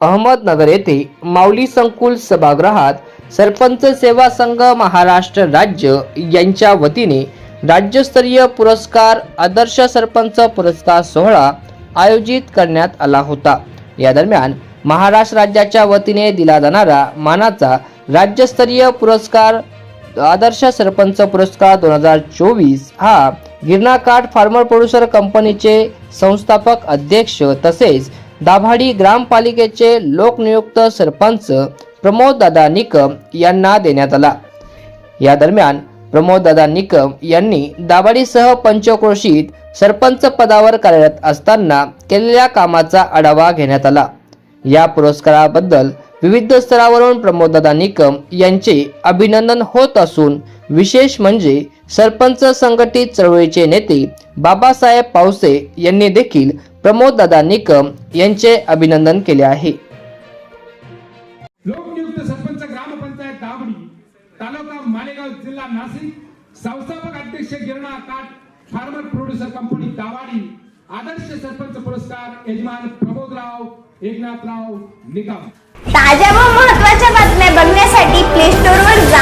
अहमदनगर येथे माऊली संकुल सभागृहात सरपंच सेवा संघ महाराष्ट्र राज्य यांच्या वतीने राज्यस्तरीय पुरस्कार आदर्श सरपंच पुरस्कार सोहळा आयोजित करण्यात आला होता. या दरम्यान महाराष्ट्र राज्याच्या वतीने दिला जाणारा मानाचा राज्यस्तरीय पुरस्कार आदर्श सरपंच पुरस्कार दोन हजार चोवीस हा गिरणाकाठ फार्मर प्रोड्युसर कंपनीचे संस्थापक अध्यक्ष तसेच दाभाडी ग्रामपालिकेचे लोकनियुक्त सरपंच प्रमोददादा निकम यांना देण्यात आला. या दरम्यान प्रमोददादा निकम यांनी दाभाडीसह पंचक्रोशीत सरपंच पदावर कार्यरत असताना केलेल्या कामाचा आढावा घेण्यात आला. या पुरस्काराबद्दल विविध स्तरावरून प्रमोददादा निकम यांचे अभिनंदन होत असून विशेष म्हणजे सरपंच संघटित चळवळीचे नेते बाबासाहेब पावसे यांनी देखील प्रमोददादा निकम यांचे अभिनंदन केले आहे. लोकनियुक्त सरपंच ग्रामपंचायत दाबडी तालुका मालेगाव जिल्हा नाशिक संस्थापक अध्यक्ष गिरणा काट फार्मर प्रोड्युसर कंपनी दावाडी आदर्श सरपंच पुरस्कार यजमान प्रमोदराव एकनाथराव निकम. ताज्या व महत्त्वाच्या बातम्या बघण्यासाठी प्ले स्टोअर वर जा.